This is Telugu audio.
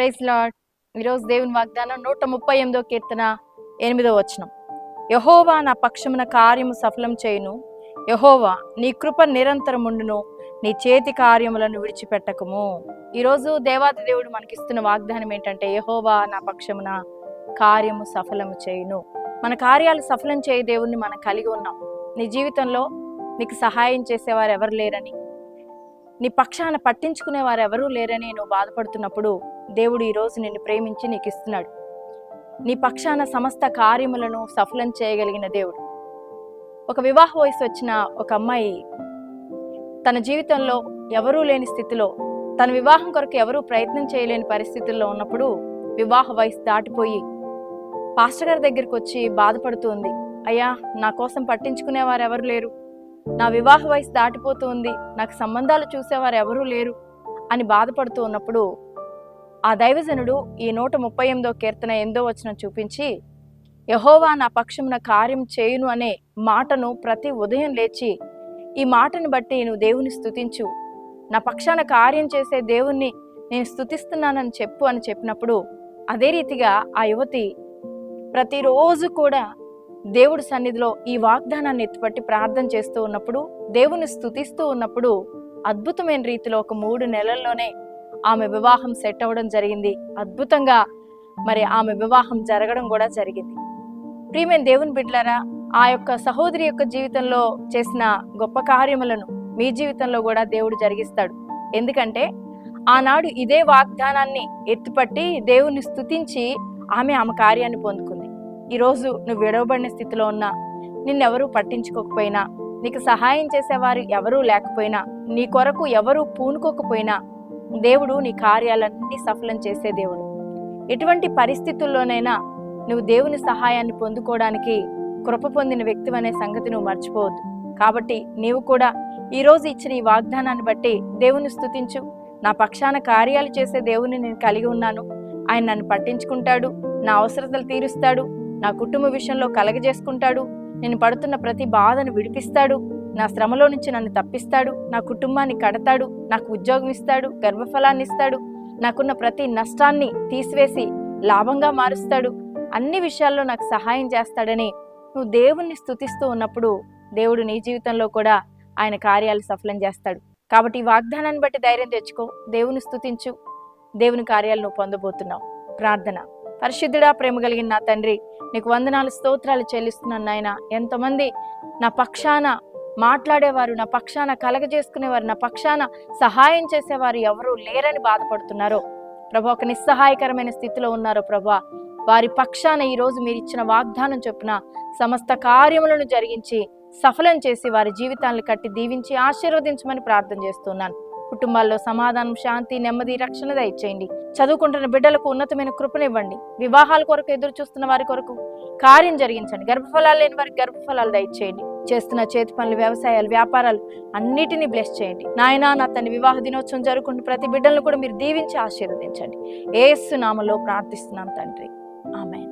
ప్రైజ్ లాడ్ ఈరోజు దేవుని వాగ్దానం నూట ముప్పై ఎనిమిదో కీర్తన ఎనిమిదో వచనం. యహోవా నా పక్షమున కార్యము సఫలం చేయును. యహోవా నీ కృప నిరంతరముండును నీ చేతి కార్యములను విడిచిపెట్టకము. ఈరోజు దేవాది దేవుడు మనకిస్తున్న వాగ్దానం ఏంటంటే యహోవా నా పక్షమున కార్యము సఫలము చేయును. మన కార్యాలు సఫలం చేయ దేవుణ్ణి మనం కలిగి ఉన్నాం. నీ జీవితంలో నీకు సహాయం చేసేవారు ఎవరు లేరని నీ పక్షాన పట్టించుకునే వారు ఎవరూ లేరని నువ్వు బాధపడుతున్నప్పుడు దేవుడు ఈరోజు నిన్ను ప్రేమించి నీకు ఇస్తున్నాడు. నీ పక్షాన సమస్త కార్యములను సఫలం చేయగలిగిన దేవుడు. ఒక వివాహ వయసు వచ్చిన ఒక అమ్మాయి తన జీవితంలో ఎవరూ లేని స్థితిలో తన వివాహం కొరకు ఎవరూ ప్రయత్నం చేయలేని పరిస్థితుల్లో ఉన్నప్పుడు వివాహ వయసు దాటిపోయి పాస్టర్ గారి దగ్గరికి వచ్చి బాధపడుతుంది అయ్యా నా కోసం పట్టించుకునేవారు ఎవరు లేరు? నా వివాహ వయసు దాటిపోతుంది నాకు సంబంధాలు చూసేవారు ఎవరూ లేరు అని బాధపడుతూ ఉన్నప్పుడు ఆ దైవజనుడు ఈ నూట ముప్పై ఎనిమిదో కీర్తన ఎందో వచనం చూపించి యహోవా నా పక్షమున కార్యం చేయును అనే మాటను ప్రతి ఉదయం లేచి ఈ మాటను బట్టి నువ్వు దేవుని స్తుతించు. నా పక్షాన కార్యం చేసే దేవుణ్ణి నేను స్థుతిస్తున్నానని చెప్పు అని చెప్పినప్పుడు అదే రీతిగా ఆ యువతి ప్రతిరోజు కూడా దేవుడి సన్నిధిలో ఈ వాగ్దానాన్ని ఎత్తుపట్టి ప్రార్థన చేస్తూ ఉన్నప్పుడు దేవుని స్థుతిస్తూ ఉన్నప్పుడు అద్భుతమైన రీతిలో ఒక మూడు నెలల్లోనే ఆమె వివాహం సెట్ అవ్వడం జరిగింది. అద్భుతంగా మరి ఆమె వివాహం జరగడం కూడా జరిగింది. ప్రియమైన దేవుని బిడ్డలారా ఆ యొక్క సహోదరి యొక్క జీవితంలో చేసిన గొప్ప కార్యములను మీ జీవితంలో కూడా దేవుడు జరిగిస్తాడు. ఎందుకంటే ఆనాడు ఇదే వాగ్దానాన్ని ఎత్తుపట్టి దేవుని స్థుతించి ఆమె ఆమె కార్యాన్ని పొందుకుంది ఈరోజు నువ్వు విడవబడిన స్థితిలో ఉన్నా నిన్నెవరూ పట్టించుకోకపోయినా నీకు సహాయం చేసేవారు ఎవరూ లేకపోయినా నీ కొరకు ఎవరూ పూనుకోకపోయినా దేవుడు నీ కార్యాలన్నీ సఫలం చేసే దేవుడు. ఎటువంటి పరిస్థితుల్లోనైనా నువ్వు దేవుని సహాయాన్ని పొందుకోవడానికి కృప పొందిన వ్యక్తి అనే సంగతి నువ్వు మర్చిపోవద్దు. కాబట్టి నీవు కూడా ఈరోజు ఇచ్చిన ఈ వాగ్దానాన్ని బట్టి దేవుని స్థుతించు నా పక్షాన కార్యాలు చేసే దేవుని నేను కలిగి ఉన్నాను. ఆయన నన్ను పట్టించుకుంటాడు నా అవసరతలు తీరుస్తాడు నా కుటుంబ విషయంలో కలగజేసుకుంటాడు. నేను పడుతున్న ప్రతి బాధను విడిపిస్తాడు. నా శ్రమలో నుంచి నన్ను తప్పిస్తాడు. నా కుటుంబాన్ని కడతాడు. నాకు ఉద్యోగం ఇస్తాడు. గర్భఫలాన్ని ఇస్తాడు. నాకున్న ప్రతి నష్టాన్ని తీసివేసి లాభంగా మారుస్తాడు. అన్ని విషయాల్లో నాకు సహాయం చేస్తాడని నువ్వు దేవుణ్ణి స్థుతిస్తూ ఉన్నప్పుడు దేవుడు నీ జీవితంలో కూడా ఆయన కార్యాలు సఫలం చేస్తాడు. కాబట్టి ఈ వాగ్దానాన్ని బట్టి ధైర్యం తెచ్చుకో. దేవుని స్థుతించు దేవుని కార్యాలు నువ్వు పొందబోతున్నావు. ప్రార్థన. పరిశుద్ధుడా ప్రేమ కలిగిన నా తండ్రి నీకు వందనాలు స్తోత్రాలు చెల్లిస్తున్నాను నాయన. ఎంతమంది నా పక్షాన మాట్లాడేవారు నా పక్షాన కలగజేసుకునేవారు నా పక్షాన సహాయం చేసేవారు ఎవరు లేరని బాధపడుతున్నారో. ప్రభా ఒక నిస్సహాయకరమైన స్థితిలో ఉన్నారో ప్రభా. వారి పక్షాన ఈరోజు మీరు ఇచ్చిన వాగ్దానం చొప్పున సమస్త కార్యములను జరిగించి సఫలం చేసి వారి జీవితాలను కట్టి దీవించి ఆశీర్వదించమని ప్రార్థన చేస్తున్నాను. కుటుంబాల్లో సమాధానం శాంతి నెమ్మది రక్షణ దయచేయండి. చదువుకుంటున్న బిడ్డలకు ఉన్నతమైన కృపనివ్వండి. వివాహాల కొరకు ఎదురు చూస్తున్న వారి కొరకు కార్యం జరిగించండి. గర్భఫలాలు లేని వారికి గర్భఫలాలు దయచేయండి. చేస్తున్న చేతి పనులు వ్యవసాయాలు వ్యాపారాలు అన్నిటినీ బ్లెస్ చేయండి. నాయన నా తన వివాహ దినోత్సవం జరుగుకుంటున్న ప్రతి బిడ్డలను కూడా మీరు దీవించి ఆశీర్వదించండి. ఏసు నామలో ప్రార్థిస్తున్నాం తండ్రి. ఆమె